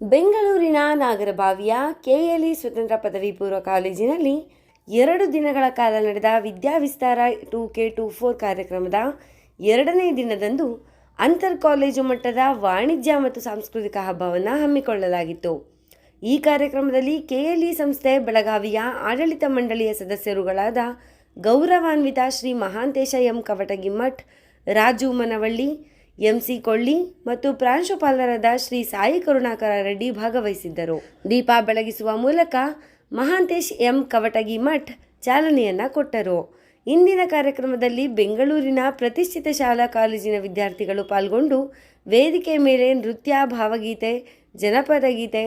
ಬೆಂಗಳೂರಿನ ನಾಗರಬಾವಿಯ ಕೆಎಲ್ಇ ಸ್ವತಂತ್ರ ಪದವಿ ಪೂರ್ವ ಕಾಲೇಜಿನಲ್ಲಿ ಎರಡು ದಿನಗಳ ಕಾಲ ನಡೆದ Vidyavistara two K two four ಕಾರ್ಯಕ್ರಮದ ಎರಡನೇ ದಿನದಂದು ಅಂತರ್ ಕಾಲೇಜು ಮಟ್ಟದ ವಾಣಿಜ್ಯ ಮತ್ತು ಸಾಂಸ್ಕೃತಿಕ ಹಬ್ಬವನ್ನು ಹಮ್ಮಿಕೊಳ್ಳಲಾಗಿತ್ತು. ಈ ಕಾರ್ಯಕ್ರಮದಲ್ಲಿ ಕೆಎಲ್ಇ ಸಂಸ್ಥೆ ಬೆಳಗಾವಿಯ ಆಡಳಿತ ಮಂಡಳಿಯ ಸದಸ್ಯರುಗಳಾದ ಗೌರವಾನ್ವಿತ ಶ್ರೀ ಮಹಾಂತೇಶ ಎಂ ಕವಟಗಿಮಠ್ ರಾಜು ಮನವಳ್ಳಿ ಎಂಸಿ ಕೊಳ್ಳಿ ಮತ್ತು ಪ್ರಾಂಶುಪಾಲರಾದ ಶ್ರೀ ಸಾಯಿ ಕರುಣಾಕರ ರೆಡ್ಡಿ ಭಾಗವಹಿಸಿದ್ದರು. ದೀಪ ಬೆಳಗಿಸುವ ಮೂಲಕ ಮಹಾಂತೇಶ್ ಎಂ ಕವಟಗಿ ಮಠ್ ಚಾಲನೆಯನ್ನ ಕೊಟ್ಟರು. ಇಂದಿನ ಕಾರ್ಯಕ್ರಮದಲ್ಲಿ ಬೆಂಗಳೂರಿನ ಪ್ರತಿಷ್ಠಿತ ಶಾಲಾ ಕಾಲೇಜಿನ ವಿದ್ಯಾರ್ಥಿಗಳು ಪಾಲ್ಗೊಂಡು ವೇದಿಕೆ ಮೇಲೆ ನೃತ್ಯ, ಭಾವಗೀತೆ, ಜನಪದ ಗೀತೆ,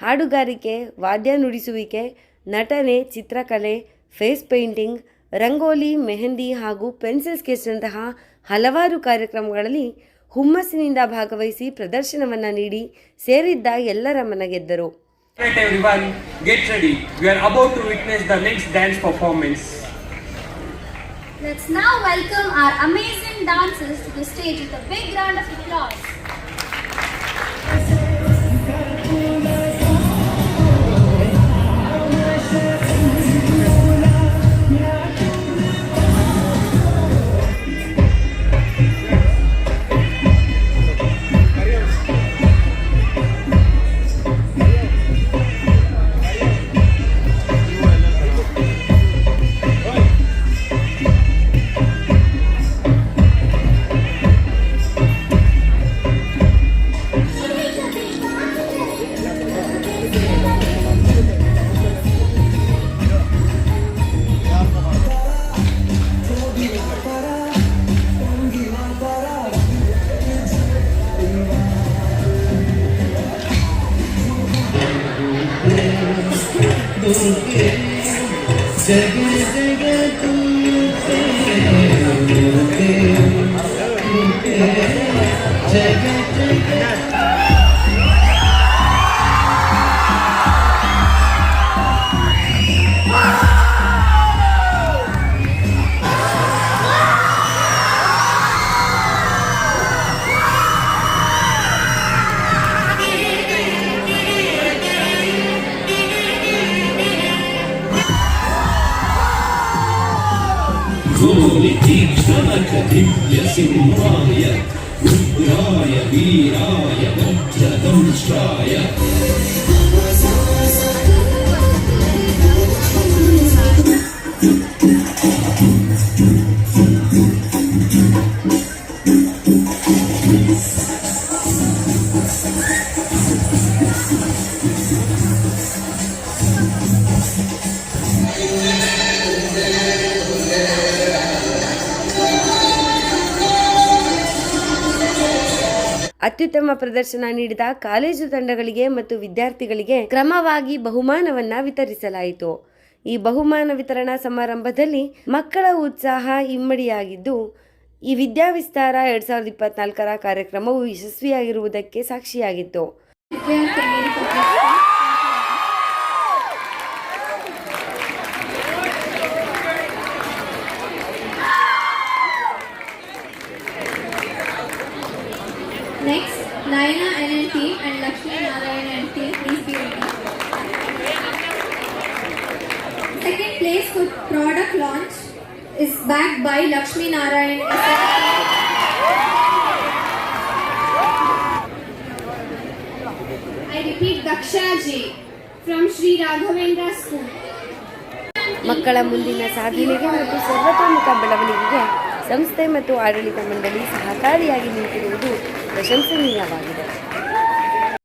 ಹಾಡುಗಾರಿಕೆ, ವಾದ್ಯ ನುಡಿಸುವಿಕೆ, ನಟನೆ, ಚಿತ್ರಕಲೆ, ಫೇಸ್ ಪೇಂಟಿಂಗ್, ರಂಗೋಲಿ, ಮೆಹಂದಿ ಹಾಗೂ ಪೆನ್ಸಿಲ್ ಸ್ಕೆಚ್ನಂತಹ ಹಲವಾರು ಕಾರ್ಯಕ್ರಮಗಳಲ್ಲಿ ಹುಮ್ಮಸ್ಸಿನಿಂದ ಭಾಗವಹಿಸಿ ಪ್ರದರ್ಶನವನ್ನು ನೀಡಿ ಸೇರಿದ್ದ ಎಲ್ಲರ ಮನ ಗೆದ್ದರು Right everyone, get ready. We are about to witness the next dance performance. Let's now welcome our amazing dancers to the stage with a big round of applause. तुझके jug jug तुझके jug jug قولتي شبكة يسمرايا وبرايا بيرايا بطة دوشايا Yeah. ಅತ್ಯುತ್ತಮ ಪ್ರದರ್ಶನ ನೀಡಿದ college ತಂಡಗಳಿಗೆ ಮತ್ತು ವಿದ್ಯಾರ್ಥಿಗಳಿಗೆ ಕ್ರಮವಾಗಿ ಬಹುಮಾನವನ್ನ ವಿತರಿಸಲಾಯಿತು. ಈ ಬಹುಮಾನ ವಿತರಣಾ ಸಮಾರಂಭದಲ್ಲಿ ಮಕ್ಕಳ ಉತ್ಸಾಹ ಇಮ್ಮಡಿಯಾಗಿದ್ದು, ಈ ವಿದ್ಯಾವಿಸ್ತಾರ ಎರಡ್ ಸಾವಿರದ ಇಪ್ಪತ್ನಾಲ್ಕರ ಕಾರ್ಯಕ್ರಮವು ಯಶಸ್ವಿಯಾಗಿರುವುದಕ್ಕೆ ಸಾಕ್ಷಿಯಾಗಿತ್ತು. Next, Naina and team and Lakshmi Narayan and team, please be ready. Second place for product launch is backed by Lakshmi Narayan. I repeat, Daksha J from Sri Raghavendra School. ಮಕ್ಕಳ ಮುಂದಿನ ಸಾಧನೆಗೆ ಮತ್ತು ಸರ್ವತೋಮುಖ ಬೆಳವಣಿಗೆಗೆ ಸಂಸ್ಥೆ ಮತ್ತು ಆಡಳಿತ ಮಂಡಳಿ ಸಹಕಾರಿಯಾಗಿ ನಿಂತಿರುವುದು ಪ್ರಶಂಸನೀಯವಾಗಿದೆ.